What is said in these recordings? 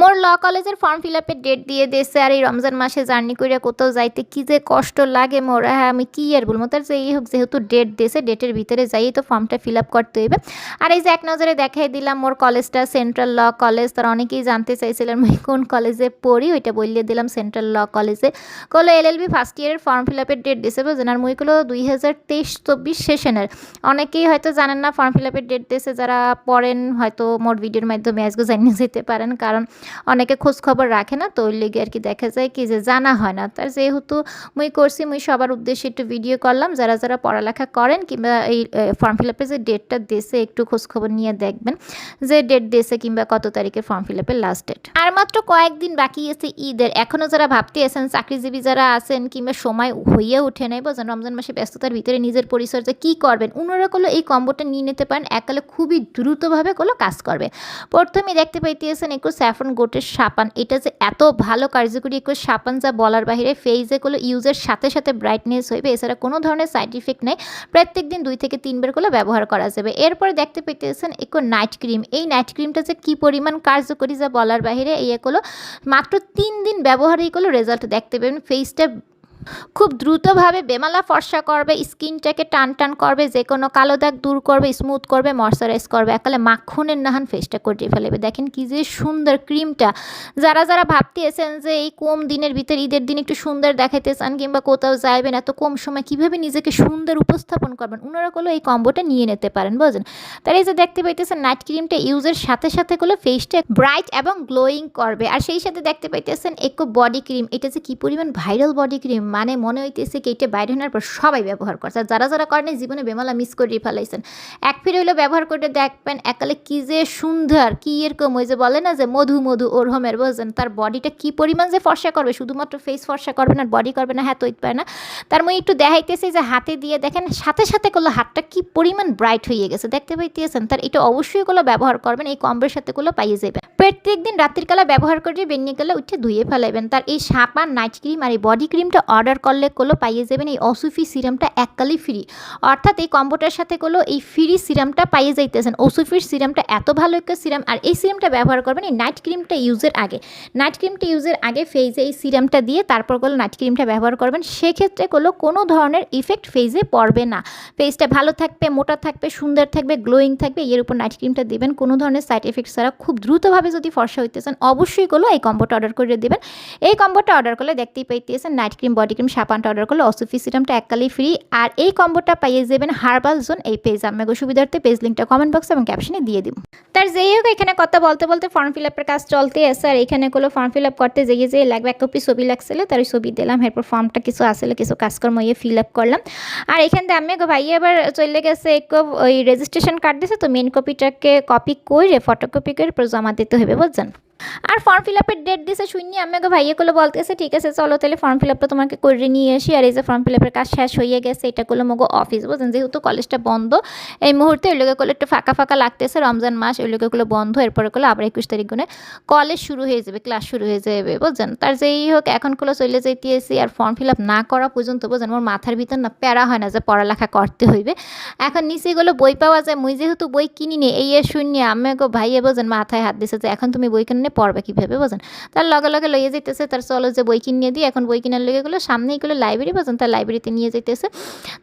মোর ল কলেজের form fill আপের date দিয়ে দিয়েছে। আর এই রমজান মাসে জার্নি করে কোথাও যাইতে কি যে কষ্ট লাগে মোর হ্যাঁ আমি কি আর বলব? তার যে এই হোক, যেহেতু ডেট দিয়েছে ডেটের ভিতরে যাই, তো ফর্মটা ফিল আপ করতে হইবে। আর এই যে এক নজরে দেখাই দিলাম, মোর কলেজটা সেন্ট্রাল ল কলেজ তারা অনেকেই জানতে চাইছিলেন, আমি কোন কলেজে পড়ি? ওইটা বললে দিলাম সেন্ট্রাল ল কলেজে কলো এল এল বি ফার্স্ট ইয়ারের ফর্ম ফিল আপের ডেট দিয়েছে, বুঝলেন? আর মই কলো দুই হাজার তেইশ চব্বিশ সেশনের অনেকেই হয়তো জানেন না ফর্ম ফিল আপের ডেট দিয়েছে, যারা পড়েন, হয়তো মোর ভিডিওর মাধ্যমে আজকে জানিয়ে যেতে পারেন। কারণ অনেকে খোঁজ খবর রাখে না, তো ওই লেগে আর কি দেখা যায় কি যে জানা হয় না। তার যেহেতু মুই করছি, মুই সবার উদ্দেশ্যে একটু ভিডিও করলাম, যারা যারা পড়ালেখা করেন কিংবা এই ফর্ম ফিল আপের যে ডেটটা দিয়েছে, একটু খোঁজ খবর নিয়ে দেখবেন যে ডেট দেশে কিংবা কত তারিখে ফর্ম ফিল আপের লাস্ট ডেট আর মাত্র কয়েকদিন বাকি আছে ঈদের এখনও যারা ভাবতে আছেন, চাকরিজীবী যারা আছেন কিংবা সময় হইয়ে ওঠে নাই বোঝেন রমজান মাসে ব্যস্ততার ভিতরে নিজের পরিচর্যা কী করবেন, উনারা করল এই কম্বোটা নিয়ে নিতে পারেন একালে খুবই দ্রুতভাবে করল কাজ করবে। প্রথমে দেখতে পাইতেছেন একটু স্যাফরন গোটের সাপান। এটা যে এত ভালো কার্যকরী একটু সাপান যা বলার বাহিরে ফেজে কোনো ইউজের সাথে সাথে ব্রাইটনেস হইবে। এছাড়া কোনো ধরনের সাইড ইফেক্ট নেই। প্রত্যেক দিন দুই থেকে তিনবার করে ব্যবহার করা যাবে। এরপরে দেখতে পেতেছেন একটু নাইট ক্রিম এই নাইট ক্রিমটা যে কী পরিমাণ কার্যকরী যা বলার বাহিরে, এই এগুলো মাত্র তিন দিন ব্যবহারই করলে রেজাল্ট দেখতে পাবেন। ফেসটা খুব দ্রুতভাবে বেমালা ফর্সা করবে স্কিনটাকে টান টান করবে, যে কোনো কালো দাগ দূর করবে স্মুথ করবে ময়শ্চারাইজ করবে, একালে মাখনের নাহান ফেসটা করে ফেলবে। দেখেন কি যে সুন্দর ক্রিমটা যারা যারা ভাবতেছেন যে এই কম দিনের ভিতর ঈদের দিন একটু সুন্দর দেখাইতে চান কিংবা কোথাও যাইবেন, এত কম সময় কীভাবে নিজেকে সুন্দর উপস্থাপন করবেন? ওনারা করল এই কম্বোটা নিয়ে নিতে পারেন, বুঝলেন? তার এই যে দেখতে পাইতেছেন নাইট ক্রিমটা ইউজের সাথে সাথে করলে ফেসটা ব্রাইট এবং গ্লোয়িং করবে। আর সেই সাথে দেখতে পাইতেছেন একটু বডি ক্রিম এটা যে কি পরিমাণ ভাইরাল বডি ক্রিম মানে মনে হইতেছে কি এটা বাইরে হওয়ার পর সবাই ব্যবহার করছে। আর যারা যারা করেন জীবনে বেমালা মিস করে ফেলাইছেন। এক ফিরে হইলে ব্যবহার করে দেখবেন একালে কি যে সুন্দর, কি এরকম ওই যে বলে না যে মধু মধু ওরহমের বোঝেন তার বডিটা কি পরিমাণ যে ফর্সা করবে, শুধুমাত্র ফেস ফর্সা করবে না বডি করবে না হ্যাঁ তো পারে না। তার মই একটু দেখাইতেছি যে হাতে দিয়ে দেখেন, সাথে সাথে করল হাতটা কি পরিমাণ ব্রাইট হয়ে গেছে, দেখতে পাইতেছেন? তার এটা অবশ্যই গুলো ব্যবহার করবেন, এই কম্বের সাথে গুলো পাইয়ে যাবেন। প্রত্যেক দিন রাত্রিকালা ব্যবহার করে বেরিয়ে গেলে উঠে ধুয়ে ফেলাইবেন। তার এই সাপার নাইট ক্রিম আর এই বডি ক্রিমটা অর্ডার করলে করল পাইয়ে যাবেন। এই অসুফি সিরামটা এককালই ফ্রি অর্থাৎ এই কম্বোটার সাথে করল এই ফ্রি সিরামটা পাইয়ে যাইতেছেন। ওসুফির সিরামটা এত ভালো একটা সিরাম, আর এই সিরামটা ব্যবহার করবেন এই নাইট ক্রিমটা ইউজের আগে। নাইট ক্রিমটা ইউজের আগে ফেজে এই সিরামটা দিয়ে তারপর করল নাইট ক্রিমটা ব্যবহার করবেন। সেক্ষেত্রে করল কোনো ধরনের ইফেক্ট ফেজে পড়বে না। ফেসটা ভালো থাকবে, মোটা থাকবে, সুন্দর থাকবে গ্লোয়িং থাকবে, এর উপর নাইট ক্রিমটা দেবেন। কোনো ধরনের সাইড এফেক্ট ছাড়া খুব দ্রুতভাবে যদি ফর্সা হইতে চান অবশ্যই করল এই কম্বোটা অর্ডার করে দেবেন। এই কম্বোটা অর্ডার করলে দেখতেই পাইতেছেন নাইট ক্রিম বডি ক্রিম সাবানটা অর্ডার করলে অসুফি সিরামটা এককালেই ফ্রি আর এই কম্বোটা পাইয়ে যাবেন হার্বাল জোন এই পেজ আমাকে সুবিধার্থে পেজ লিঙ্কটা কমেন্ট বক্সে এবং ক্যাপশনে দিয়ে দিব। তার যেই হোক, এখানে কথা বলতে বলতে ফর্ম ফিল আপের কাজ চলতে আছে। আর এখানে কোনো ফর্ম ফিল আপ করতে যেয়ে যেয়ে লাগবে, এক কপি ছবি লাগছিল তার ছবি দিলাম। এরপর ফর্মটা কিছু আসলে কিছু কাজকর্ম ইয়ে ফিল আপ করলাম। আর এখান থেকে আমি ভাই এবার চলে গেছে, এক ওই রেজিস্ট্রেশন কার্ড দিয়েছে তো মেন কপিটাকে কপি করে ফটোকপি করে জমা দিতে হবে, বুঝছেন? আর ফর্ম ফিল আপের ডেট দিছে শুনি, আমি আগে ভাইয়াগুলো বলতেছে, ঠিক আছে, চলো তাহলে ফর্ম ফিল আপটা তোমাকে করে নিয়ে আসি। আর এই যে ফর্ম ফিল আপের কাজ শেষ হয়ে গেছে, এটা করল মগো অফিস বুঝলেন যেহেতু কলেজটা বন্ধ, এই মুহূর্তে ওই লোকে করলে একটু ফাঁকা ফাঁকা লাগতেছে, রমজান মাস, ওই লোকেগুলো বন্ধ, এরপরে করলে আবার একুশ তারিখ গুনে কলেজ শুরু হয়ে যাবে ক্লাস শুরু হয়ে যাবে বুঝছেন তার যেই হোক, এখন করল চলে যাইতেছি, আর ফর্ম ফিল আপ না করা পর্যন্ত বুঝছেন আমার মাথার ভিতর না প্যারা হয় না যে পড়ালেখা করতে হইবে। এখন নিচেগুলো বই পাওয়া যায়, মুই যেহেতু বই কিনি নি এই শুনি, আমি ভাইয়ে, বোঝেন, মাথায় হাত দিছে যে, এখন তুমি বই কিনে পড়বে কীভাবে বোঝেন তার লগে লগে লইয়ে যেতেছে তার চলো যে বই কিনে দিই এখন বই কিনার লেগে গেলো, সামনেই গেলো লাইব্রেরি বোঝেন তার লাইব্রেরিতে নিয়ে যেতেছে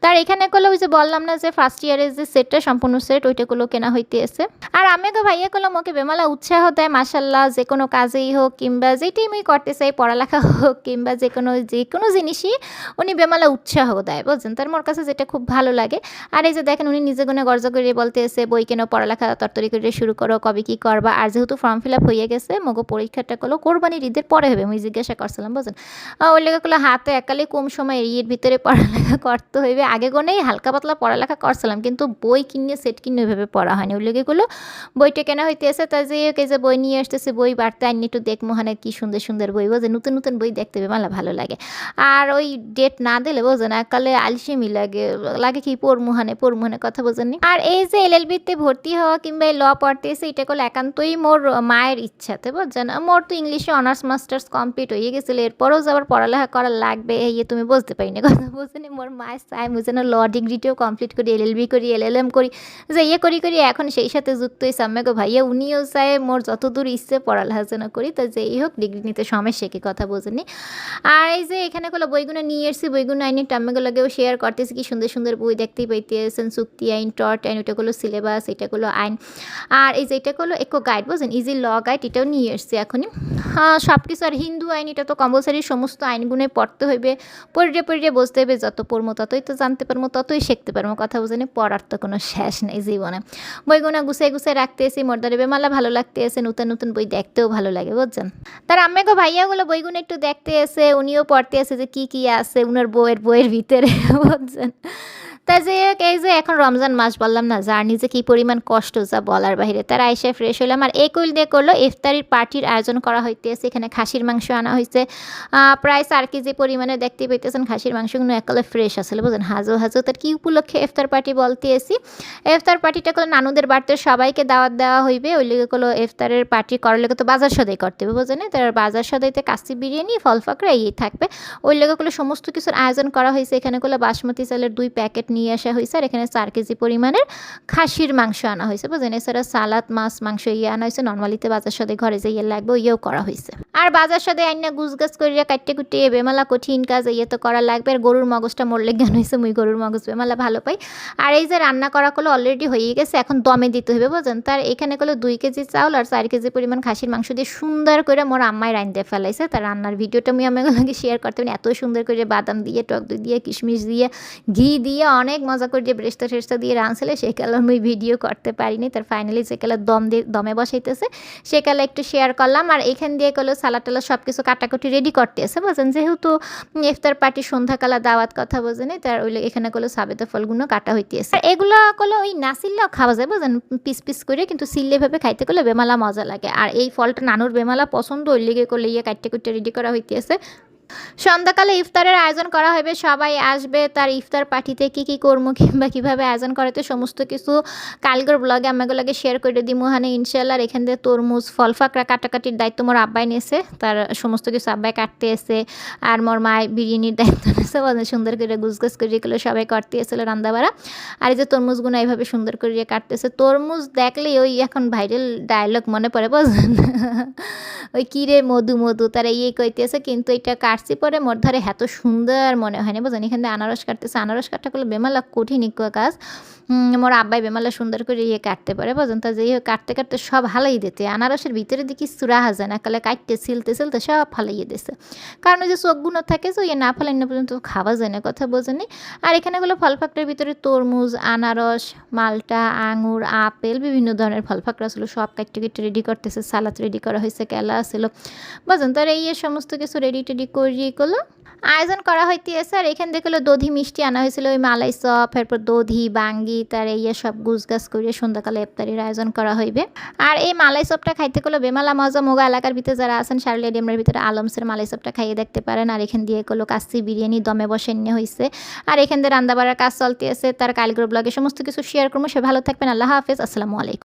তার এখানে করল ওই যে বললাম না যে ফার্স্ট ইয়ারের যে সেটটা সম্পূর্ণ সেট ওইটাগুলো কেনা হইতে এসে আর আমি তো ভাইয়া করলাম ওকে বেমালা উৎসাহ দেয় মাসাল্লাহ যে কোনো কাজেই হোক কিংবা যেটাই আমি করতে চাই পড়ালেখা হোক কিংবা যে কোনো যে কোনো জিনিসই, উনি বেমালা উৎসাহ দেয়, বুঝছেন? তার মোর কাছে যেটা খুব ভালো লাগে। আর এই যে দেখেন, উনি নিজে গুণে গর্জ করে বলতে এসে বই কেন, পড়ালেখা তরতরি করে শুরু করো, কবে কী করবা? আর যেহেতু ফর্ম ফিল আপ হয়ে গেছে মগো পরীক্ষাটা করল, কোরবানির ঈদের পরে হবে। আমি জিজ্ঞাসা করছিলাম বুঝলেন ওই লেগে করল, হাতে একালে কম সময় এর ভিতরে পড়ালেখা করতে হইবে। আগে গোনেই হালকা পাতলা পড়ালেখা করছিলাম, কিন্তু বই কিনে, সেট কিনে ওইভাবে পড়া হয়নি। ওই করল, বইটা কেনা হইতে এসে তাই যে কে যে বই নিয়ে আসতেছে, বই বাড়তে আইনি, একটু দেখ মোহানে কি সুন্দর সুন্দর বই বোঝে নতুন নতুন বই দেখতে হবে, মালা ভালো লাগে। আর ওই ডেট না দিলে বোঝেন একালে আলসেমি লাগে লাগে কি পড়মুহানে পড়মুহানে কথা বোঝেননি? আর এই যে এল এল বিতে ভর্তি হওয়া কিংবা ল পড়তে এসে এটা করলে একান্তই মোর মায়ের ইচ্ছা। সাথে বুঝছেন? মোর তো ইংলিশে অনার্স মাস্টার্স কমপ্লিট হয়ে গেছিল, এরপরেও যে আবার পড়ালেখা করা লাগবে, এই তুমি বুঝতে পারি না কথা, বুঝছেন? মোর মায়ের চাই বুঝে না ল ডিগ্রিটাও কমপ্লিট করি এল এল বি করি এল এল এম করি, যে ইয়ে করি করি, এখন সেই সাথে যুক্ত হয়েছে আম্মাকে ভাইয়া, উনিও চায় মোর যতদূর ইচ্ছে পড়ালেখা যেন করি, তো যেই হোক ডিগ্রি নিতে সমস্যা কি কথা, বোঝেনি? আর এই যে এখানে গুলো বইগুলো নিয়ে এসেছি, বইগুলো আইনি টাম্মেগুলোকেও শেয়ার করতেছি, কি সুন্দর সুন্দর বই দেখতেই পাইতেছেন, চুক্তি আইন টট আইন ওটা গুলো সিলেবাস এটা গুলো আইন। আর এই যে এটা গুলো একো গাইড বোঝেন ইজি ল গাইড এটাও নিয়ে এসছি এখনই। হ্যাঁ সব কিছু আর হিন্দু আইন, এটা তো কম্পালসারি সমস্ত আইনগুলোই পড়তে হইবে। পড়ে পড়ে বুঝতে হবে যত পড়ব ততই তো জানতে পারব ততই শিখতে পারব কথা বুঝেনি, পড়ার তো কোনো শেষ নেই জীবনে। বইগুনা গুছিয়ে গুছিয়ে রাখতে এসি মর্দারে বেমালা ভালো লাগতে এসে, নতুন নতুন বই দেখতেও ভালো লাগে, বুঝছেন? তার আম্মাকে ভাইয়াগুলো বইগুলো একটু দেখতে এসে, উনিও পড়তে এসে যে কি কি আছে, উনার বইয়ের বইয়ের ভিতরে, বুঝছেন? তা যে এই যে এখন রমজান মাস, বললাম না, জার্নি যে কী পরিমাণ কষ্ট যা বলার বাইরে তার আইসে ফ্রেশ হলাম আর এই কইল দিয়ে করল, ইফতারির পার্টির আয়োজন করা হইতেছে। এখানে খাসির মাংস আনা হয়েছে প্রায় চার কেজি পরিমাণে দেখতে পাইতেছেন খাসির মাংসগুলো একালে ফ্রেশ আসলে বুঝলেন হাজো হাজো, তার কী উপলক্ষে ইফতার পার্টি বলতে এসি। ইফতার পার্টিটা করলে নানুদের বাড়িতে সবাইকে দাওয়াত দেওয়া হইবে। ওই লেগে করল ইফতারের পার্টি করার লেগে তো বাজার সদাই করতে হবে বুঝলেন তার বাজার সদাইতে কাশি বিরিয়ানি, ফল ফাকড়া এই থাকবে। ওই লেগে করলে সমস্ত কিছুর আয়োজন করা হয়েছে এখানে করলে বাসমতি চালের দুই প্যাকেট নিয়ে আসা হয়েছে আর এখানে চার কেজি পরিমাণের খাসির মাংস আনা হয়েছে, বুঝলেন? এছাড়া সালাদ, মাছ, মাংস ইয়ে আনা হয়েছে। নর্মালিতে বাজার সাথে ঘরে যে ইয়ে লাগবে ইয়েও করা হয়েছে। আর বাজার সাথে আইনা গুছ গাছ করিয়া কাটতে কুটে বেমালা কঠিন কাজ ইয়ে তো করা লাগবে। আর গরুর মগজটা মরলে জ্ঞান হয়েছে? মুই গরুর মগজ বেমালা ভালো পাই। আর এই যে রান্না করা করলে অলরেডি হয়ে গেছে, এখন দমে দিতে হবে, বুঝলেন? তার এখানে করলে দুই কেজি চাউল আর চার কেজি পরিমাণ খাসির মাংস দিয়ে সুন্দর করে মোর আম্মাই রান্ধতে ফেলাইছে। তার রান্নার ভিডিওটা আমি আমাকে শেয়ার করতে পারি। এত সুন্দর করে বাদাম দিয়ে, টক দই দিয়ে, কিশমিশ দিয়ে, ঘি দিয়ে অনেক মজা করে যে ব্রেস্তা টেস্তা দিয়ে রাঁধছিলে সে কালে আমি ভিডিও করতে পারিনি। তার ফাইনালি যে কালে দম দিয়ে, দমে বসাইতেছে। সে কালে একটু শেয়ার করলাম আর এখান দিয়ে করল সালাদ টালা সব কিছু কাটাকুটি রেডি করতে আছে যেহেতু ইফতার পার্টি সন্ধ্যাকালা দাওয়াত কথা বোঝেনি, তার ওই এখানে করল সাবেদা ফলগুলো কাটা হইতেছে। আর এগুলো করল ওই না খাওয়া যায়, বুঝেন পিস পিস করে, কিন্তু সিললে ভাবে খাইতে করলে বেমালা মজা লাগে। আর এই ফলটা নানুর বেমালা পছন্দ, ওই লেগে করলে ইয়ে কাটতে কুটতে রেডি করা হইতেছে। সন্ধ্যাকালে ইফতারের আয়োজন করা হবে, সবাই আসবে, তার ইফতার পার্টিতে কি কি করব কিংবা কীভাবে আয়োজন করাতে সমস্ত কিছু কালগর ব্লগে আমাগুলোকে শেয়ার করে দিই মোহানে ইনশাল্লাহ এখান থেকে তরমুজ, ফল ফাঁকড়া কাটাকাটির দায়িত্ব মোর আব্বাই নিয়েছে, তার সমস্ত কিছু আব্বাই কাটতে এসে, আর মোর মায়ের বিরিয়ানির দায়িত্ব নিয়েছে সুন্দর করে গুছগাছ করে এগুলো সবাই কাটতে এসেছিল রান্দাবাড়া আর এই যে তরমুজগুলো এইভাবে সুন্দর করে কাটতেছে, তরমুজ দেখলেই ওই এখন ভাইরাল ডায়লগ মনে পড়ে, বুঝলেন? ওই কিরে মধু মধু, তারা ইয়ে কইতেছে, কিন্তু এটা কাটছি পরে মোর ধারে এত সুন্দর মনে হয় না, বুঝলেন? এখানে আনারস কাটতেছে। আনারস কাটটা করলে বেমালা কঠিন কাজ। মোর আব্বাই বেমালা সুন্দর করে ইয়ে কাটতে পারে বুঝলেন তা যেই কাটতে কাটতে সব হালাই দিতে। আনারসের ভিতরে দেখি সুরা হাজে না কালে কাটতে, সিলতে সিলতে সব ফালাইয়ে দিছে। কারণ ওই যে চোখগুলো থাকে যে ইয়ে না ফালাই না পর্যন্ত খাওয়া যায় না, কথা বোঝেনি আর এখানে গুলো ফল ফাকড়ার ভিতরে তরমুজ, আনারস, মালটা, আঙুর, আপেল, বিভিন্ন ধরনের ফল ফাকড়া ছিল, সব কাটতে কেটে রেডি করতেছে সালাদ রেডি করা হয়েছে, কেলা ছিল। বুঝলেন তার এই সমস্ত কিছু রেডি টেডি করিয়ে করল আয়োজন করা হইতেছে আর এখান থেকে দধি মিষ্টি আনা হয়েছিল, ওই মালাই চপ, এরপর দধি, বাঙ্গি, তার এই সব গুছ গাছ করিয়ে সন্ধ্যাকালে ইফতারির আয়োজন করা হইবে। আর এই মালাই চপটা খাইতে গেলে বেমালা মজা, মোগা এলাকার ভিতরে যারা আছেন শার্লি ডিমের ভিতরে আলমসের মালাই চপটা খাইয়ে দেখতে পারেন। আর এখান দিয়ে করল কাশি বিরিয়ানি, দমে বসে নিয়ে হয়েছে আর এখান দিয়ে রান্দাবাড়ার কাজ চলতে আছে তার কালগুলো ব্লগে সমস্ত কিছু শেয়ার করব। সে ভালো থাকবেন, আল্লাহ হাফেজ, আসসালামু আলাইকুম।